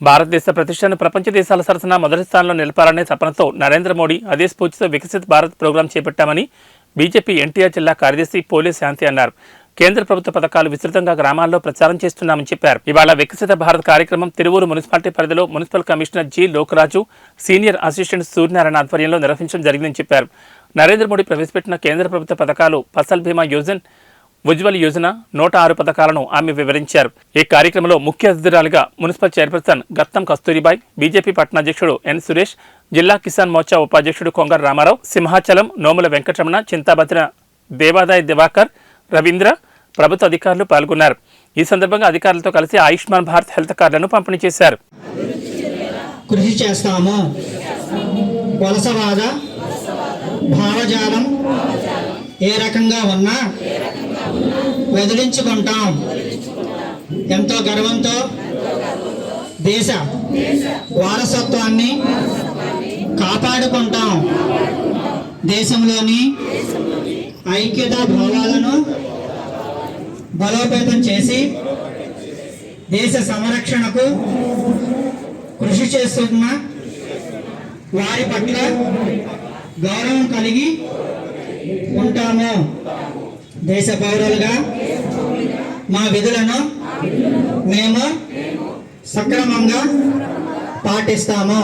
భారతదేశ ప్రతిష్టను ప్రపంచ దేశాల సరసన మొదటి స్థానంలో నిలపాలనే తపనతో నరేంద్ర మోడీ అదే స్ఫూర్తితో వికసిత్ భారత్ ప్రోగ్రాం చేపట్టామని బీజేపీ ఎన్టీఆర్ జిల్లా కార్యదర్శి పోలీస్ శాంతి అన్నారు. కేంద్ర ప్రభుత్వ పథకాలు విస్తృతంగా గ్రామాల్లో ప్రచారం చేస్తున్నామని చెప్పారు. ఇవాళ వికసిత భారత్ కార్యక్రమం తిరువూరు మున్సిపాలిటీ పరిధిలో municipal commissioner G Lokaraju senior assistant Suryanarayana ఆధ్వర్యంలో నిర్వహించడం జరిగిందని చెప్పారు. నరేంద్ర మోడీ ప్రవేశపెట్టిన కేంద్ర ప్రభుత్వ పథకాలు ఫసల్ బీమా యోజన్ ఉజ్వల్ యోజన నూట ఆరు పథకాలను ఆమె వివరించారు. ఈ కార్యక్రమంలో ముఖ్య అతిథురాలుగా municipal chairperson Gattam Kasturibai BJP పట్టణాధ్యక్షుడు N Suresh జిల్లా కిసాన్ మోర్చా ఉపాధ్యక్షుడు కొంగర రామారావు సింహాచలం నోముల వెంకటరమణ చింతాభద్ర దేవాదాయ దివాకర్ రవీంద్ర ప్రభుత్వ అధికారులు పాల్గొన్నారు. ఈ సందర్భంగా అధికారులతో కలిసి ఆయుష్మాన్ భారత్ హెల్త్ కార్డులను పంపిణీ చేశారు. కృషి చేస్తాము. వలసవాద భావజాలం ఏ రకంగా ఉన్నా వదిలించుకుంటాం. ఎంతో గర్వంతో దేశ వారసత్వాన్ని కాపాడుకుంటాం. దేశంలోని ఐక్యత భావాలను బలోపేతం చేసి దేశ సంరక్షణకు కృషి చేస్తున్న వారి పట్ల గౌరవం కలిగి ఉంటాము. దేశ పౌరులుగా మా విధులను మేము సక్రమంగా పాటిస్తాము.